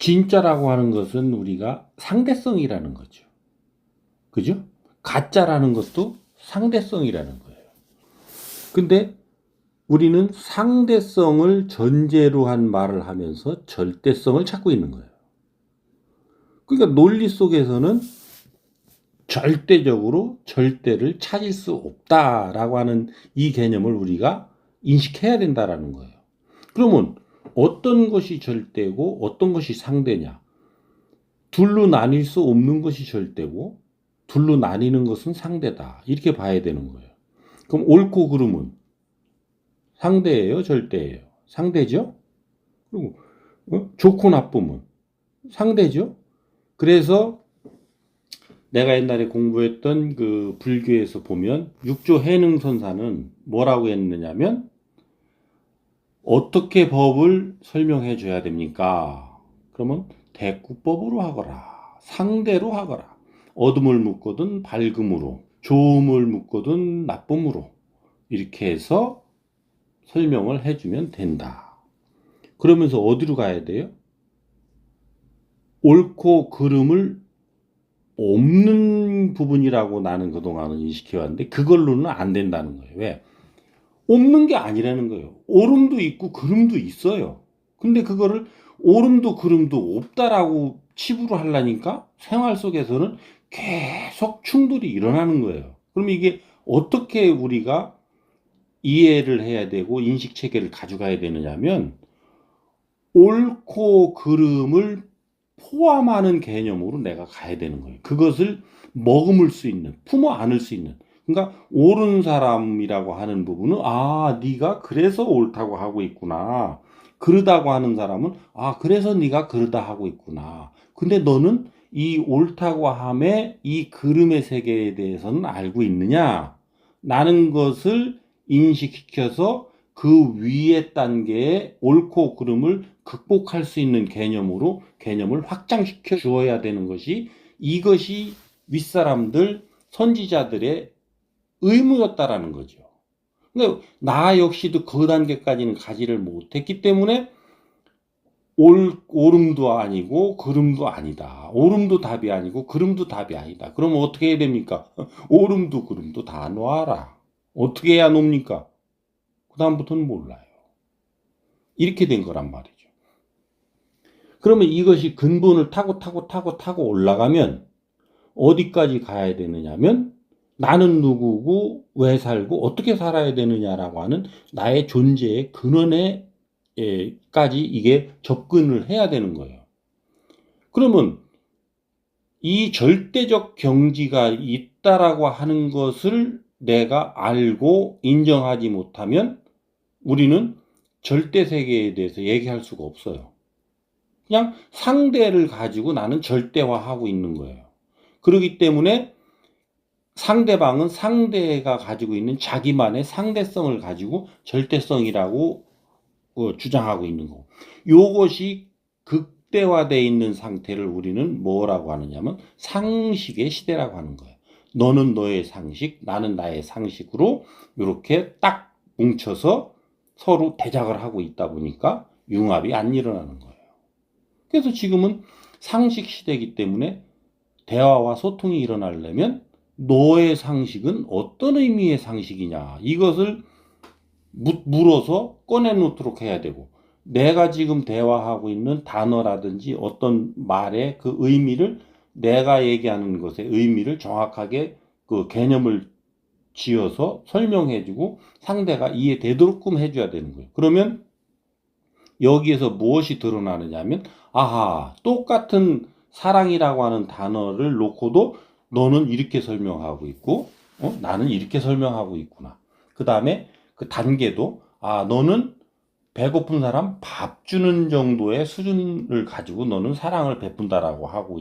진짜라고 하는 것은 우리가 상대성이라는 거죠. 그죠? 가짜라는 것도 상대성이라는 거예요. 근데 우리는 상대성을 전제로 한 말을 하면서 절대성을 찾고 있는 거예요. 그러니까 논리 속에서는 절대적으로 절대를 찾을 수 없다라고 하는 이 개념을 우리가 인식해야 된다라는 거예요. 그러면 어떤 것이 절대고 어떤 것이 상대냐? 둘로 나뉠 수 없는 것이 절대고 둘로 나뉘는 것은 상대다. 이렇게 봐야 되는 거예요. 그럼 옳고 그름은 상대예요, 절대예요. 상대죠? 그리고 어? 좋고 나쁨은 상대죠? 그래서 내가 옛날에 공부했던 그 불교에서 보면 육조 해능선사는 뭐라고 했느냐면 어떻게 법을 설명해 줘야 됩니까? 그러면 대꾸법으로 하거라. 상대로 하거라. 어둠을 묶거든 밝음으로, 좋음을 묶거든 나쁨으로 이렇게 해서 설명을 해주면 된다. 그러면서 어디로 가야 돼요? 옳고 그름을 없는 부분이라고 나는 그동안은 인식해 왔는데 그걸로는 안 된다는 거예요. 왜? 없는 게 아니라는 거예요. 옳음도 있고 그름도 있어요. 근데 그거를 옳음도 그름도 없다라고 치부를 하려니까 생활 속에서는 계속 충돌이 일어나는 거예요. 그럼 이게 어떻게 우리가 이해를 해야 되고 인식 체계를 가져가야 되느냐면 옳고 그름을 포함하는 개념으로 내가 가야 되는 거예요. 그것을 머금을 수 있는, 품어 안을 수 있는. 그러니까 옳은 사람이라고 하는 부분은 아, 네가 그래서 옳다고 하고 있구나. 그러다고 하는 사람은 아, 그래서 네가 그러다 하고 있구나. 근데 너는 이 옳다고 함에 이 그름의 세계에 대해서는 알고 있느냐? 라는 것을 인식시켜서 그 위의 단계의 옳고 그름을 극복할 수 있는 개념으로 개념을 확장시켜 주어야 되는 것이 이것이 윗사람들 선지자들의 의무였다라는 거죠. 근데 나 역시도 그 단계까지는 가지를 못했기 때문에 올, 옳음도 아니고 그름도 아니다. 옳음도 답이 아니고 그름도 답이 아니다. 그러면 어떻게 해야 됩니까? 옳음도 그름도 다 놓아라. 어떻게 해야 놉니까? 그 다음부터는 몰라요. 이렇게 된 거란 말이죠. 그러면 이것이 근본을 타고 타고 타고 타고 올라가면 어디까지 가야 되느냐면 나는 누구고 왜 살고 어떻게 살아야 되느냐라고 하는 나의 존재의 근원에까지 이게 접근을 해야 되는 거예요. 그러면 이 절대적 경지가 있다라고 하는 것을 내가 알고 인정하지 못하면 우리는 절대 세계에 대해서 얘기할 수가 없어요. 그냥 상대를 가지고 나는 절대화하고 있는 거예요. 그렇기 때문에 상대방은 상대가 가지고 있는 자기만의 상대성을 가지고 절대성이라고 어, 주장하고 있는 거고. 요것이 극대화되어 있는 상태를 우리는 뭐라고 하느냐면 상식의 시대라고 하는 거예요. 너는 너의 상식, 나는 나의 상식으로 이렇게 딱 뭉쳐서 서로 대작을 하고 있다 보니까 융합이 안 일어나는 거예요. 그래서 지금은 상식 시대이기 때문에 대화와 소통이 일어나려면 너의 상식은 어떤 의미의 상식이냐 이것을 물어서 꺼내놓도록 해야 되고 내가 지금 대화하고 있는 단어라든지 어떤 말의 그 의미를 내가 얘기하는 것의 의미를 정확하게 그 개념을 지어서 설명해주고 상대가 이해되도록끔 해줘야 되는 거예요. 그러면 여기에서 무엇이 드러나느냐면 아하 똑같은 사랑이라고 하는 단어를 놓고도 너는 이렇게 설명하고 있고 어? 나는 이렇게 설명하고 있구나. 그 다음에 그 단계도 아 너는 배고픈 사람 밥 주는 정도의 수준을 가지고 너는 사랑을 베푼다라고 하고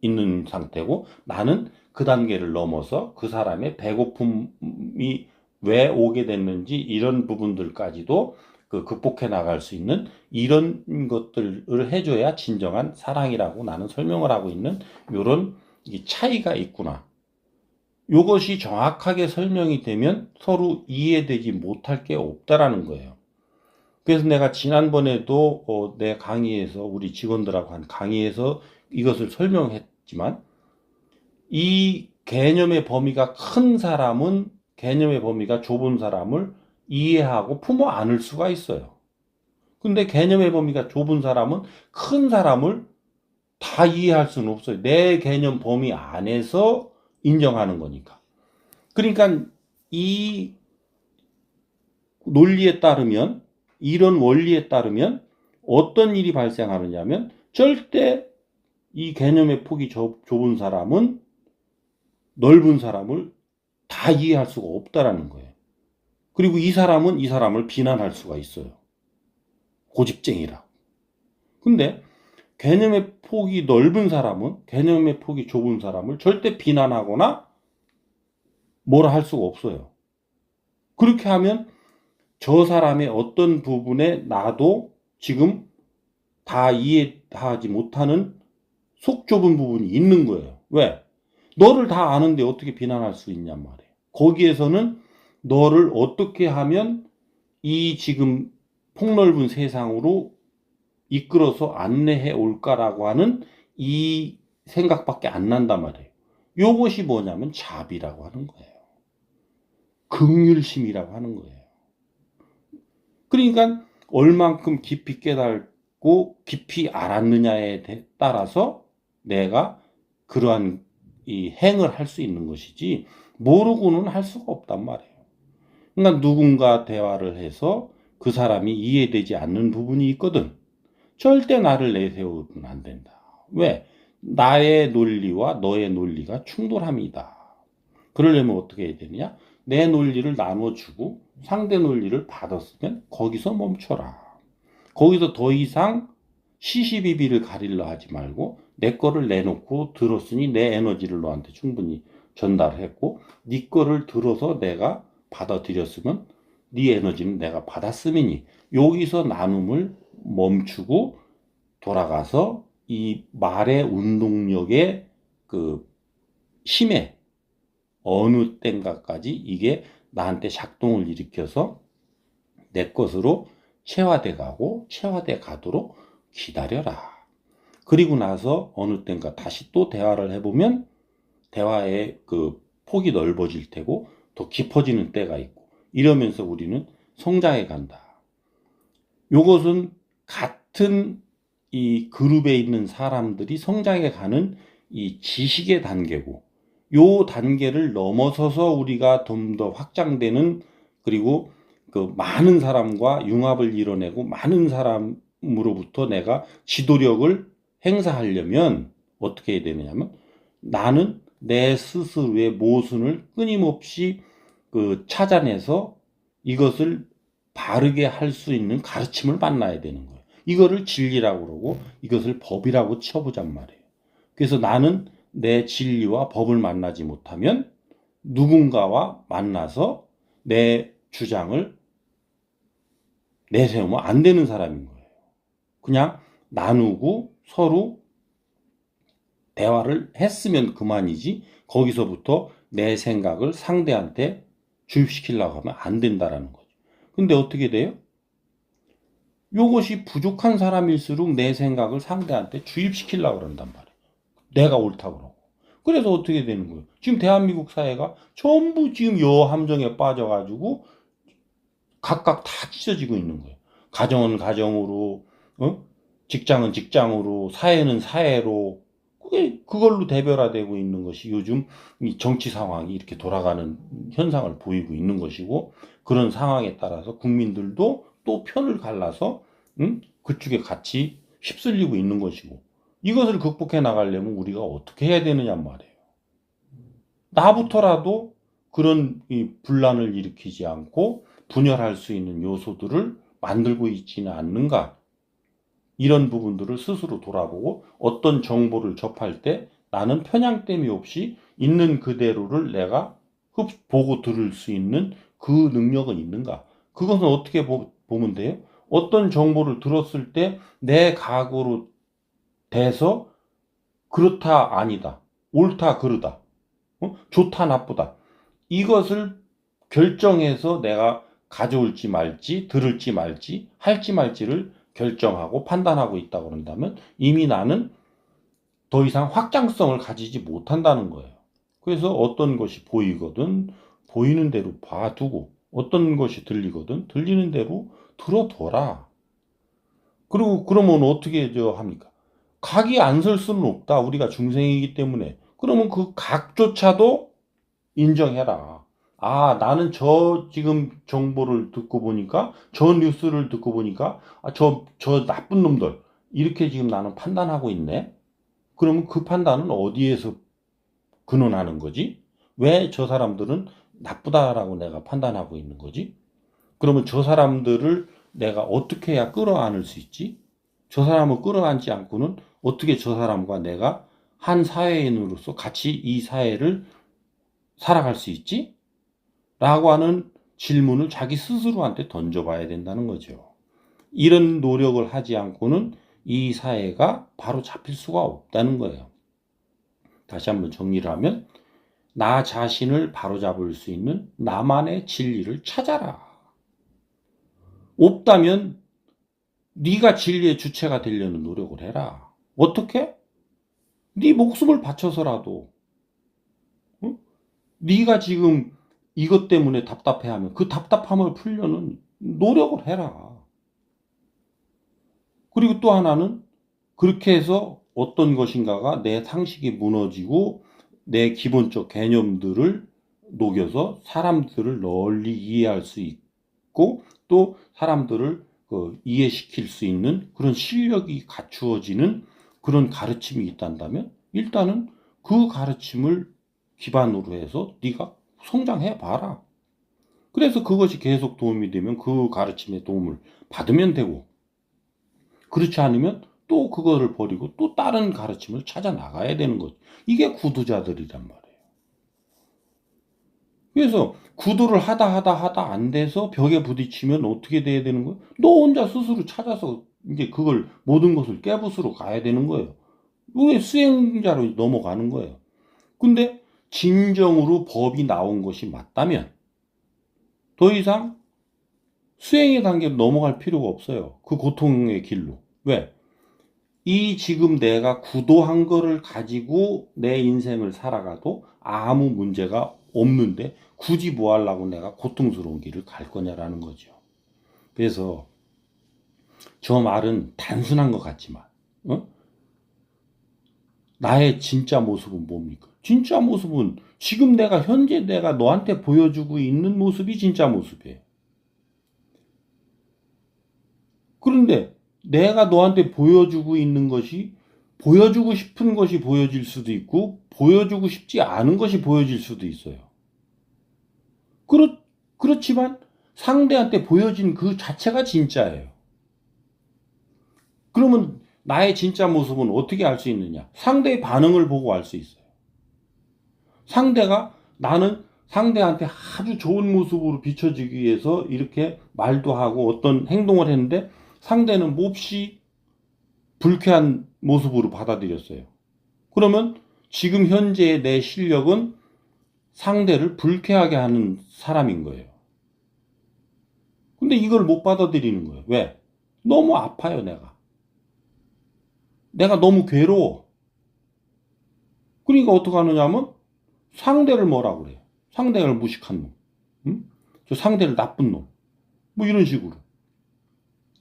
있는 상태고 나는 그 단계를 넘어서 그 사람의 배고픔이 왜 오게 됐는지 이런 부분들까지도 그 극복해 나갈 수 있는 이런 것들을 해줘야 진정한 사랑이라고 나는 설명을 하고 있는 이런 차이가 있구나. 이것이 정확하게 설명이 되면 서로 이해되지 못할 게 없다라는 거예요. 그래서 내가 지난번에도 어, 내 강의에서 우리 직원들하고 한 강의에서 이것을 설명했지만 이 개념의 범위가 큰 사람은 개념의 범위가 좁은 사람을 이해하고 품어 안을 수가 있어요. 근데 개념의 범위가 좁은 사람은 큰 사람을 다 이해할 수는 없어요. 내 개념 범위 안에서 인정하는 거니까. 그러니까 이 논리에 따르면 이런 원리에 따르면 어떤 일이 발생하느냐면 절대 이 개념의 폭이 좁, 좁은 사람은 넓은 사람을 다 이해할 수가 없다라는 거예요. 그리고 이 사람은 이 사람을 비난할 수가 있어요. 고집쟁이라. 근데 개념의 폭이 넓은 사람은 개념의 폭이 좁은 사람을 절대 비난하거나 뭐라 할 수가 없어요. 그렇게 하면 저 사람의 어떤 부분에 나도 지금 다 이해하지 못하는 속 좁은 부분이 있는 거예요. 왜? 너를 다 아는데 어떻게 비난할 수 있냔 말이에요. 거기에서는 너를 어떻게 하면 이 지금 폭넓은 세상으로 이끌어서 안내해 올까라고 하는 이 생각밖에 안 난단 말이에요. 요것이 뭐냐면 자비라고 하는 거예요. 긍휼심이라고 하는 거예요. 그러니까 얼만큼 깊이 깨닫고 깊이 알았느냐에 대- 따라서 내가 그러한 이 행을 할 수 있는 것이지 모르고는 할 수가 없단 말이에요. 그러니까 누군가 대화를 해서 그 사람이 이해되지 않는 부분이 있거든. 절대 나를 내세우면 안 된다. 왜? 나의 논리와 너의 논리가 충돌함이다. 그러려면 어떻게 해야 되느냐? 내 논리를 나눠주고 상대 논리를 받았으면 거기서 멈춰라. 거기서 더 이상 시시비비를 가리려 하지 말고 내 거를 내놓고 들었으니 내 에너지를 너한테 충분히 전달했고 네 거를 들어서 내가 받아들였으면 네 에너지는 내가 받았음이니 여기서 나눔을 멈추고 돌아가서 이 말의 운동력의 그 힘에 어느 땐가까지 이게 나한테 작동을 일으켜서 내 것으로 체화돼 가고 체화돼 가도록 기다려라. 그리고 나서 어느 땐가 다시 또 대화를 해보면 대화의 그 폭이 넓어질 테고 더 깊어지는 때가 있고 이러면서 우리는 성장해 간다. 요것은 같은 이 그룹에 있는 사람들이 성장해 가는 이 지식의 단계고 요 단계를 넘어서서 우리가 좀 더 확장되는 그리고 그 많은 사람과 융합을 이뤄내고 많은 사람으로부터 내가 지도력을 행사하려면 어떻게 해야 되느냐면 나는 내 스스로의 모순을 끊임없이 그 찾아내서 이것을 바르게 할 수 있는 가르침을 만나야 되는 거예요. 이거를 진리라고 그러고 이것을 법이라고 쳐보잔 말이에요. 그래서 나는 내 진리와 법을 만나지 못하면 누군가와 만나서 내 주장을 내세우면 안 되는 사람인 거예요. 그냥 나누고 서로 대화를 했으면 그만이지 거기서부터 내 생각을 상대한테 주입시키려고 하면 안 된다라는 거죠. 근데 어떻게 돼요? 요것이 부족한 사람일수록 내 생각을 상대한테 주입시키려고 그런단 말이에요. 내가 옳다고 그러고. 그래서 어떻게 되는 거예요? 지금 대한민국 사회가 전부 지금 여 함정에 빠져가지고 각각 다 찢어지고 있는 거예요. 가정은 가정으로, 어? 직장은 직장으로, 사회는 사회로, 그게 그걸로 대별화되고 있는 것이 요즘 이 정치 상황이 이렇게 돌아가는 현상을 보이고 있는 것이고 그런 상황에 따라서 국민들도 또 편을 갈라서 응? 그쪽에 같이 휩쓸리고 있는 것이고 이것을 극복해 나가려면 우리가 어떻게 해야 되느냐 말이에요. 나부터라도 그런 이 분란을 일으키지 않고 분열할 수 있는 요소들을 만들고 있지는 않는가? 이런 부분들을 스스로 돌아보고 어떤 정보를 접할 때 나는 편향됨이 없이 있는 그대로를 내가 흡 보고 들을 수 있는 그 능력은 있는가? 그것은 어떻게 보, 보면 돼요? 어떤 정보를 들었을 때 내 각오로 돼서 그렇다 아니다 옳다 그르다 어? 좋다 나쁘다 이것을 결정해서 내가 가져올지 말지, 들을지 말지, 할지 말지를 결정하고 판단하고 있다고 그런다면 이미 나는 더 이상 확장성을 가지지 못한다는 거예요. 그래서 어떤 것이 보이거든 보이는 대로 봐두고 어떤 것이 들리거든 들리는 대로 들어둬라. 그리고 그러면 어떻게 저 합니까? 각이 안 설 수는 없다. 우리가 중생이기 때문에. 그러면 그 각조차도 인정해라. 아, 나는 저 지금 정보를 듣고 보니까, 저 뉴스를 듣고 보니까, 아, 저, 저 나쁜 놈들, 이렇게 지금 나는 판단하고 있네? 그러면 그 판단은 어디에서 근원하는 거지? 왜 저 사람들은 나쁘다라고 내가 판단하고 있는 거지? 그러면 저 사람들을 내가 어떻게 해야 끌어안을 수 있지? 저 사람을 끌어안지 않고는 어떻게 저 사람과 내가 한 사회인으로서 같이 이 사회를 살아갈 수 있지? 라고 하는 질문을 자기 스스로한테 던져봐야 된다는 거죠. 이런 노력을 하지 않고는 이 사회가 바로 잡힐 수가 없다는 거예요. 다시 한번 정리를 하면, 나 자신을 바로잡을 수 있는 나만의 진리를 찾아라. 없다면 네가 진리의 주체가 되려는 노력을 해라. 어떻게? 네 목숨을 바쳐서라도 응? 네가 지금 이것 때문에 답답해하면 그 답답함을 풀려는 노력을 해라. 그리고 또 하나는 그렇게 해서 어떤 것인가가 내 상식이 무너지고 내 기본적 개념들을 녹여서 사람들을 널리 이해할 수 있고 또 사람들을 그 이해시킬 수 있는 그런 실력이 갖추어지는 그런 가르침이 있단다면 일단은 그 가르침을 기반으로 해서 네가 성장해 봐라. 그래서 그것이 계속 도움이 되면 그 가르침의 도움을 받으면 되고 그렇지 않으면 또 그거를 버리고 또 다른 가르침을 찾아 나가야 되는 거죠. 이게 구두자들이란 말이에요. 그래서 구두를 하다 하다 하다 안 돼서 벽에 부딪히면 어떻게 돼야 되는 거예요? 너 혼자 스스로 찾아서 이제 그걸 모든 것을 깨부수러 가야 되는 거예요. 왜 수행자로 넘어가는 거예요. 근데 진정으로 법이 나온 것이 맞다면 더 이상 수행의 단계로 넘어갈 필요가 없어요. 그 고통의 길로. 왜? 이 지금 내가 구도한 거를 가지고 내 인생을 살아가도 아무 문제가 없는데 굳이 뭐 하려고 내가 고통스러운 길을 갈 거냐라는 거죠. 그래서 저 말은 단순한 것 같지만, 어? 나의 진짜 모습은 뭡니까? 진짜 모습은 지금 내가 현재 내가 너한테 보여주고 있는 모습이 진짜 모습이에요. 그런데 내가 너한테 보여주고 있는 것이 보여주고 싶은 것이 보여질 수도 있고 보여주고 싶지 않은 것이 보여질 수도 있어요. 그렇, 그렇지만 상대한테 보여진 그 자체가 진짜예요. 그러면 나의 진짜 모습은 어떻게 알 수 있느냐? 상대의 반응을 보고 알 수 있어요. 상대가 나는 상대한테 아주 좋은 모습으로 비춰지기 위해서 이렇게 말도 하고 어떤 행동을 했는데 상대는 몹시 불쾌한 모습으로 받아들였어요. 그러면 지금 현재의 내 실력은 상대를 불쾌하게 하는 사람인 거예요. 근데 이걸 못 받아들이는 거예요. 왜? 너무 아파요, 내가. 내가 너무 괴로워. 그러니까 어떻게 하느냐면 상대를 뭐라 그래요? 상대를 무식한 놈. 응? 저 상대를 나쁜 놈. 뭐 이런 식으로.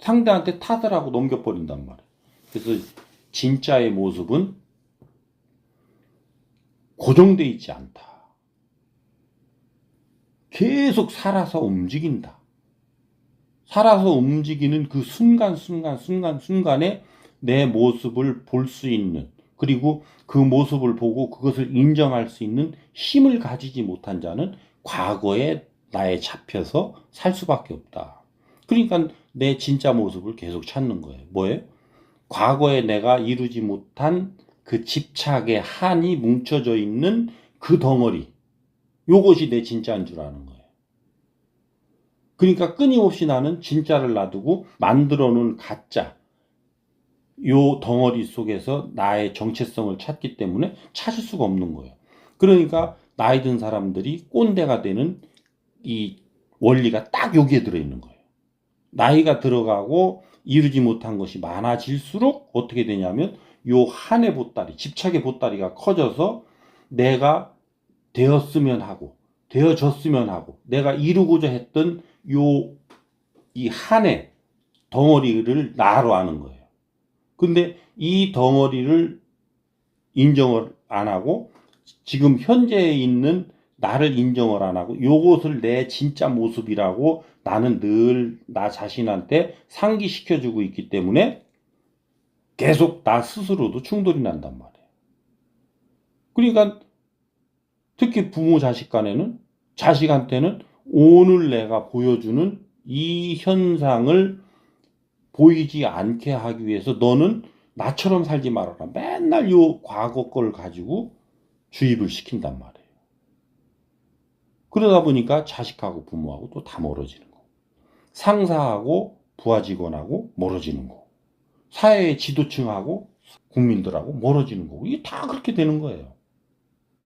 상대한테 탓을 하고 넘겨버린단 말이에요. 그래서 진짜의 모습은 고정돼 있지 않다. 계속 살아서 움직인다. 살아서 움직이는 그 순간, 순간, 순간, 순간에 내 모습을 볼 수 있는, 그리고 그 모습을 보고 그것을 인정할 수 있는 힘을 가지지 못한 자는 과거에 나에 잡혀서 살 수밖에 없다. 그러니까 내 진짜 모습을 계속 찾는 거예요. 뭐예요? 과거에 내가 이루지 못한 그 집착의 한이 뭉쳐져 있는 그 덩어리. 요것이 내 진짜인 줄 아는 거예요. 그러니까 끊임없이 나는 진짜를 놔두고 만들어 놓은 가짜. 요 덩어리 속에서 나의 정체성을 찾기 때문에 찾을 수가 없는 거예요. 그러니까 나이 든 사람들이 꼰대가 되는 이 원리가 딱 여기에 들어있는 거예요. 나이가 들어가고 이루지 못한 것이 많아질수록 어떻게 되냐면 요 한의 보따리, 집착의 보따리가 커져서 내가 되었으면 하고 되어졌으면 하고 내가 이루고자 했던 요 이 한의 덩어리를 나로 하는 거예요. 근데 이 덩어리를 인정을 안 하고 지금 현재에 있는 나를 인정을 안 하고 요것을 내 진짜 모습이라고 나는 늘 나 자신한테 상기시켜주고 있기 때문에 계속 나 스스로도 충돌이 난단 말이에요. 그러니까 특히 부모 자식 간에는 자식한테는 오늘 내가 보여주는 이 현상을 보이지 않게 하기 위해서 너는 나처럼 살지 말아라. 맨날 요 과거 걸 가지고 주입을 시킨단 말이에요. 그러다 보니까 자식하고 부모하고 또 다 멀어지는 거. 상사하고 부하 직원하고 멀어지는 거. 사회의 지도층하고 국민들하고 멀어지는 거고. 이게 다 그렇게 되는 거예요.